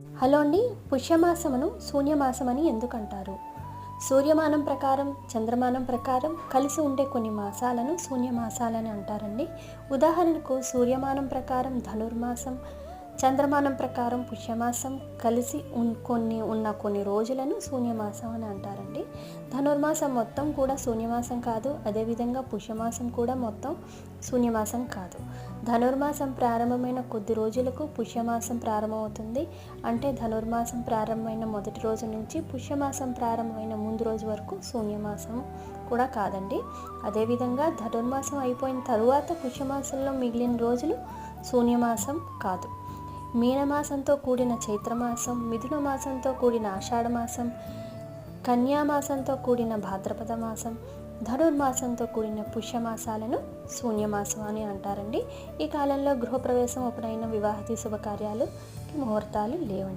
Hello అండి పుష్యమాసమును శూన్యమాసమని ఎందుకంటారు? సూర్యమానం ప్రకారం చంద్రమానం ప్రకారం కలిసి ఉండే కొన్ని మాసాలను శూన్యమాసాలని అంటారండి. ఉదాహరణకు సూర్యమానం ప్రకారం ధనుర్మాసం చంద్రమానం ప్రకారం పుష్యమాసం కలిసి ఉన్ కొన్ని ఉన్న కొన్ని రోజులను శూన్యమాసం అని అంటారండి. ధనుర్మాసం మొత్తం కూడా శూన్యమాసం కాదు అదేవిధంగా పుష్యమాసం కూడా మొత్తం శూన్యమాసం కాదు. ధనుర్మాసం ప్రారంభమైన కొద్ది రోజులకు పుష్యమాసం ప్రారంభమవుతుంది. అంటే ధనుర్మాసం ప్రారంభమైన మొదటి రోజు నుంచి పుష్యమాసం ప్రారంభమైన ముందు రోజు వరకు శూన్యమాసం కూడా కాదండి. అదేవిధంగా ధనుర్మాసం అయిపోయిన తరువాత పుష్యమాసంలో మిగిలిన రోజులు శూన్యమాసం కాదు. మీనమాసంతో కూడిన చైత్రమాసం మిథున మాసంతో కూడిన ఆషాఢమాసం కన్యామాసంతో కూడిన భాద్రపద మాసం ధనుర్మాసంతో కూడిన పుష్యమాసాలను శూన్యమాసం అని అంటారండి. ఈ కాలంలో గృహప్రవేశం ఉపనయన వివాహతి శుభకార్యాలు ముహూర్తాలు లేవండి.